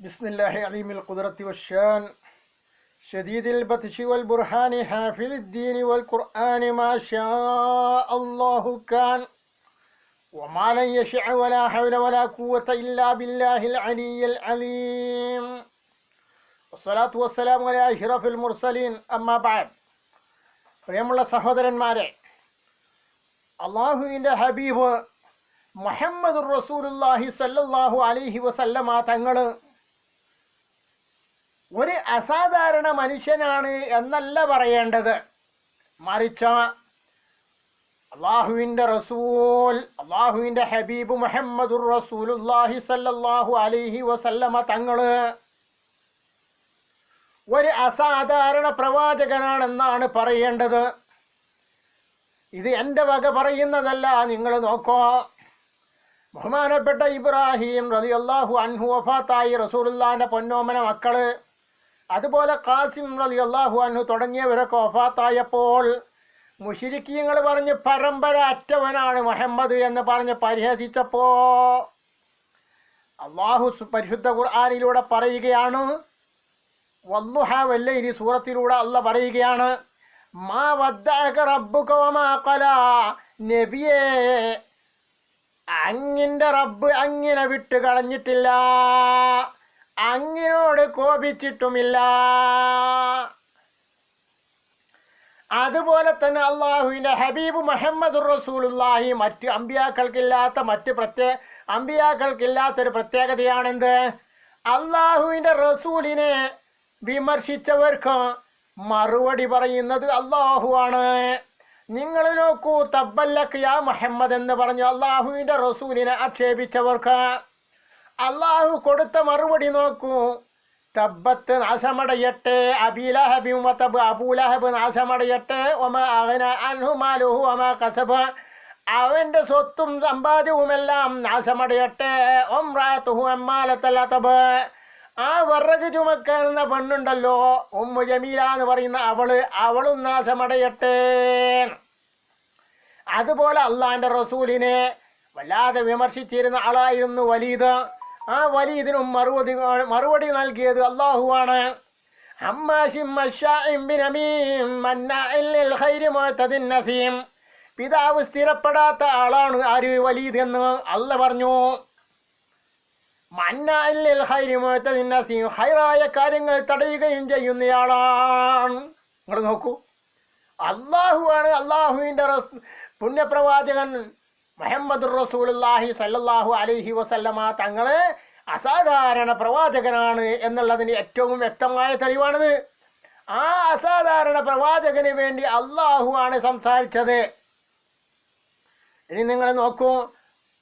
بسم الله عليم القدرة والشان شديد البطش والبرهان حافظ الدين والقرآن ما شاء الله كان وما لن يشع ولا حول ولا قوة إلا بالله العلي العظيم والصلاة والسلام على أشرف المرسلين أما بعد പ്രിയമുള്ള സഹോദരന്മാരെ അള്ളാഹുവിൻ്റെ ഹബീബ് മുഹമ്മദ് റസൂലുല്ലാഹി സല്ലല്ലാഹു അലൈഹി വസല്ലമ തങ്ങൾ ഒരു അസാധാരണ മനുഷ്യനാണ് എന്നല്ല പറയേണ്ടത്. മറിച്ച് അള്ളാഹുവിന്റെ റസൂൽ അള്ളാഹുവിന്റെ ഹബീബ് മുഹമ്മദുർ റസൂലുല്ലാഹി സല്ലല്ലാഹു അലൈഹി വസല്ലമ തങ്ങൾ ഒരു അസാധാരണ പ്രവാചകനാണെന്നാണ് പറയേണ്ടത്. ഇത് എന്റെ വക പറയുന്നതല്ല നിങ്ങൾ നോക്കോ. ബഹുമാനപ്പെട്ട ഇബ്രാഹിം റതി അള്ളാഹു അൻഹു വഫാത്തായി റസൂലുല്ലാന്റെ പൊന്നോമന മക്കൾ അതുപോലെ ഖാസിം അലി അള്ളാഹു അനു തുടങ്ങിയവരൊക്കെ ഒഫാത്തായപ്പോൾ മുഷിരിക്കീങ്ങൾ പറഞ്ഞ് പരമ്പര അറ്റവനാണ് മുഹമ്മദ് എന്ന് പറഞ്ഞ് പരിഹസിച്ചപ്പോ അള്ളാഹു പരിശുദ്ധ ഖുർആാനിലൂടെ പറയുകയാണ്. വല്ലുഹ വല്ലൈരി സൂറത്തിലൂടെ അല്ല പറയുകയാണ്. മാ വദ്ദഅക റബ്ബുക വമാ ഖല. നബിയേ അങ്ങിന്റെ റബ്ബ് അങ്ങിനെ വിട്ട് കളഞ്ഞിട്ടില്ല. അങ്ങിനോട് കോപിച്ചിട്ടുമില്ല. അതുപോലെ തന്നെ അള്ളാഹുവിന്റെ ഹബീബ് മുഹമ്മദ് റസൂലുല്ലാഹി മറ്റ് അമ്പിയാക്കൾക്കില്ലാത്ത മറ്റ് പ്രത്യേക അമ്പിയാക്കൾക്കില്ലാത്തൊരു പ്രത്യേകതയാണെന്ത്? അള്ളാഹുവിന്റെ റസൂലിനെ വിമർശിച്ചവർക്ക് മറുപടി പറയുന്നത് അള്ളാഹുവാണ് നിങ്ങൾ നോക്കൂ തബ്ബല്ലക്ക് യാ മുഹമ്മദ് എന്ന് പറഞ്ഞു അള്ളാഹുവിന്റെ റസൂലിനെ ആക്ഷേപിച്ചവർക്ക് അള്ളാഹു കൊടുത്ത മറുപടി നോക്കൂ. തബ്ബത്ത് നാശമടയട്ടെ അബീലഹബിം വതബ് അബൂലഹബ് നാശമടയട്ടെ ഒമ അവന അൻഹുമാലുഹു ഒമ കസബ്. അവന്റെ സ്വത്തും സമ്പാദ്യവുമെല്ലാം നാശമടയട്ടെ ഒമ്രാത്തുഹു അമ്മാലത്തല്ലാത്തബ് ആ വിറക് ചുമക്കാനുള്ള പെണ്ണുണ്ടല്ലോ ഉമ്മു ജമീല എന്ന് പറയുന്ന അവൾ അവളും നാശമടയട്ടെ. അതുപോലെ അള്ളാന്റെ റസൂലിനെ വല്ലാതെ വിമർശിച്ചിരുന്ന ആളായിരുന്നു വലീദ്. ആ വലി ഇതിനും മറുപടി മറുപടി നൽകിയത് അള്ളാഹുവാണ് പിതാവ് സ്ഥിരപ്പെടാത്ത ആളാണ് ആര്? വലീദ് എന്ന് അല്ല പറഞ്ഞു. ഹൈറായ കാര്യങ്ങൾ തടയുകയും ചെയ്യുന്നയാളാണ്. നിങ്ങൾ നോക്കൂ. അള്ളാഹുവാണ് അള്ളാഹുവിന്റെ പുണ്യപ്രവാചകൻ മുഹമ്മദ് റസൂലുല്ലാഹി സല്ലാഹു അലൈഹി വസല്ലമ തങ്ങൾ അസാധാരണ പ്രവാചകനാണ് എന്നുള്ളതിന് ഏറ്റവും വ്യക്തമായ തെളിവാണിത്. ആ അസാധാരണ പ്രവാചകന് വേണ്ടി അള്ളാഹു ആണ് സംസാരിച്ചത്. ഇനി നിങ്ങൾ നോക്കൂ.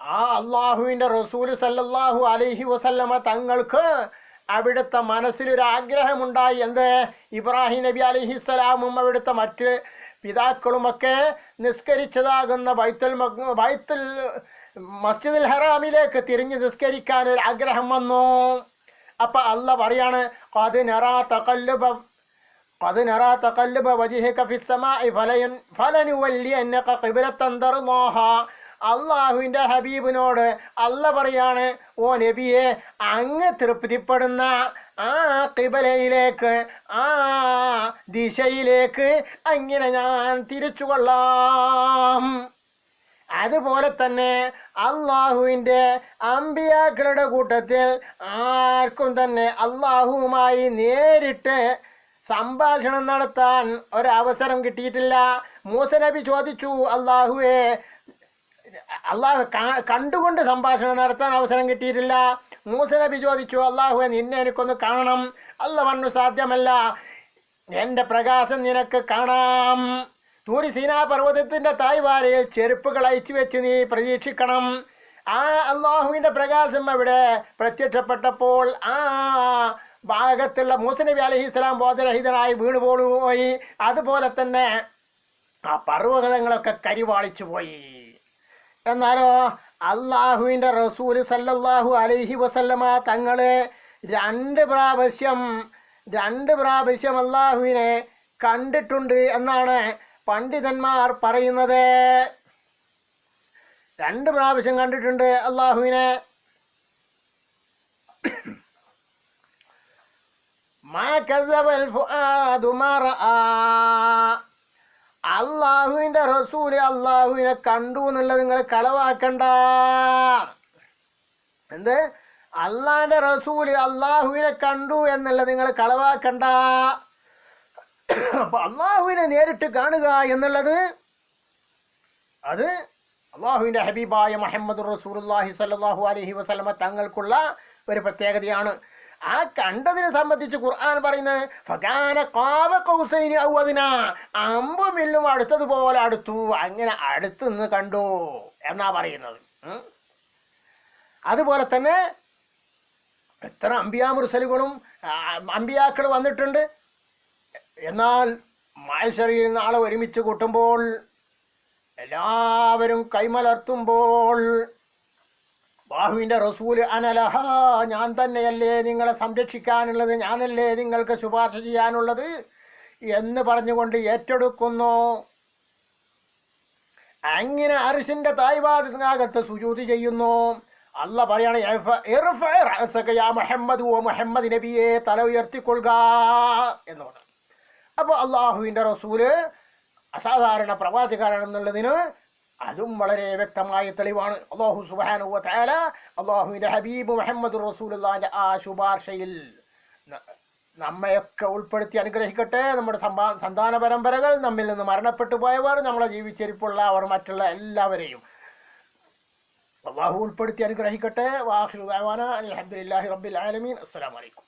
ആ അള്ളാഹുവിന്റെ റസൂൽ സല്ലാഹു അലൈഹി വസല്ലമ തങ്ങൾക്ക് അവിടുത്തെ മനസ്സിലൊരാഗ്രഹമുണ്ടായി. എന്ത്? ഇബ്രാഹിം നബി അലഹിസ്സലാമും അവിടുത്തെ മറ്റ് പിതാക്കളുമൊക്കെ നിസ്കരിച്ചതാകുന്ന ബൈത്തുൽ മഖ്- ബൈത്തുൽ മസ്ജിദുൽ ഹറാമിലേക്ക് തിരിഞ്ഞ് നിസ്കരിക്കാൻ ഒരു ആഗ്രഹം വന്നു അപ്പൊ അല്ല പറയാണ് "ഖദ് നറാ തഖല്ലുബ قد نرى تقلب وجهك في السماء فلن فلنولينك قبلة ترضاها അള്ളാഹുവിന്റെ ഹബീബിനോട് അല്ല പറയാണ് ഓ നബിയെ അങ്ങ് തൃപ്തിപ്പെടുന്ന ആ കിബലയിലേക്ക് ആ ദിശയിലേക്ക് അങ്ങനെ ഞാൻ തിരിച്ചു കൊള്ളാം. അതുപോലെ തന്നെ അള്ളാഹുവിന്റെ അമ്പിയാക്കളുടെ കൂട്ടത്തിൽ ആർക്കും തന്നെ അള്ളാഹുവുമായി നേരിട്ട് സംഭാഷണം നടത്താൻ ഒരവസരം കിട്ടിയിട്ടില്ല. മൂസനബി ചോദിച്ചു അള്ളാഹുവെ അള്ളാഹു കണ്ടുകൊണ്ട് സംഭാഷണം നടത്താൻ അവസരം കിട്ടിയിട്ടില്ല. മൂസ നബി ചോദിച്ചു അള്ളാഹുവെ നിന്നെ എനിക്കൊന്ന് കാണണം. അല്ല പറഞ്ഞു സാധ്യമല്ല. എന്റെ പ്രകാശം നിനക്ക് കാണാം. തൂരി സീനാ പർവതത്തിന്റെ തായ്വാരയിൽ ചെരുപ്പുകൾ അയച്ചു വെച്ച് നീ പ്രതീക്ഷിക്കണം. ആ അള്ളാഹുവിന്റെ പ്രകാശം അവിടെ പ്രത്യക്ഷപ്പെട്ടപ്പോൾ ആ ഭാഗത്തുള്ള മൂസനബി അലഹി ഇസ്ലാം ബോധരഹിതനായി വീണ് പോയി അതുപോലെ തന്നെ ആ പർവതങ്ങളൊക്കെ കരിവാളിച്ചു പോയി എന്നാലോ അള്ളാഹുവിന്റെ റസൂൽ സല്ലല്ലാഹു അലൈഹി വസല്ലമ തങ്ങളെ രണ്ട് പ്രാവശ്യം രണ്ട് പ്രാവശ്യം അള്ളാഹുവിനെ കണ്ടിട്ടുണ്ട് എന്നാണ് പണ്ഡിതന്മാർ പറയുന്നത്. രണ്ട് പ്രാവശ്യം കണ്ടിട്ടുണ്ട് അള്ളാഹുവിനെ മാ കസബൽ ഫുആദു മാ അള്ളാഹുവിന്റെ റസൂൽ അള്ളാഹുവിനെ കണ്ടു എന്നുള്ളത് നിങ്ങൾ കളവാക്കണ്ട. എന്ത്? അള്ളാന്റെ റസൂൽ അള്ളാഹുവിനെ കണ്ടു എന്നുള്ളത് നിങ്ങൾ കളവാക്കണ്ട. അപ്പൊ അള്ളാഹുവിനെ നേരിട്ട് കാണുക എന്നുള്ളത് അത് അള്ളാഹുവിന്റെ ഹബീബായ മുഹമ്മദ് റസൂലുള്ളാഹി സല്ലാഹു അലഹി വസ്ലമ തങ്ങൾക്കുള്ള ഒരു പ്രത്യേകതയാണ്. ആ കണ്ടതിനെ സംബന്ധിച്ച് ഖുർആൻ പറയുന്നത് ഖാബ കൗസൈനി അടുത്തതുപോലെ അടുത്തു അങ്ങനെ അടുത്ത് നിന്ന് കണ്ടു എന്നാ പറയുന്നത്. അതുപോലെ തന്നെ എത്ര അമ്പിയാ മുർസലുകളും അമ്പിയാക്കൾ വന്നിട്ടുണ്ട്. എന്നാൽ മാൽശറിയിൽ നാളെ ഒരുമിച്ച് കൂട്ടുമ്പോൾ എല്ലാവരും കൈമലർത്തുമ്പോൾ ബാഹുവിന്റെ റസൂൽ അനലഹ ഞാൻ തന്നെയല്ലേ നിങ്ങളെ സംരക്ഷിക്കാനുള്ളത്? ഞാനല്ലേ നിങ്ങൾക്ക് ശുപാർശ ചെയ്യാനുള്ളത്? എന്ന് പറഞ്ഞുകൊണ്ട് ഏറ്റെടുക്കുന്നു. അങ്ങനെ അരിശിന്റെ തായ്വാദത്തിനകത്ത് സുജൂതി ചെയ്യുന്നു. അല്ല പറയാണ് "ഇർഫ- ഇർഫ യാ മുഹമ്മദ് ഓ മുഹമ്മദ് നബിയെ തല ഉയർത്തിക്കൊള്ളുക. എന്ന് പറഞ്ഞു. അപ്പോൾ അള്ളാഹുവിന്റെ റസൂൽ അസാധാരണ പ്രവാചകരാണെന്നുള്ളതിന് അതും വളരെ വ്യക്തമായ തെളിവാണ്. അള്ളാഹു സുബാനുവ താല അള്ളാഹുവിന്റെ ഹബീബ് മുഹമ്മദ് റസൂലുള്ളാന്റെ ആ ശുപാർശയിൽ നമ്മയൊക്കെ ഉൾപ്പെടുത്തി അനുഗ്രഹിക്കട്ടെ. നമ്മുടെ സമ്പാ സന്താന പരമ്പരകൾ നമ്മിൽ നിന്ന് മരണപ്പെട്ടു പോയവർ നമ്മളെ ജീവിച്ചിരിപ്പുള്ള അവർ മറ്റുള്ള എല്ലാവരെയും അള്ളാഹു ഉൾപ്പെടുത്തി അനുഗ്രഹിക്കട്ടെ. വാഹിറുദാന അലഹദില്ലാഹി റബ്ബിൽ ആലമീൻ. അസ്സലാമലൈക്കും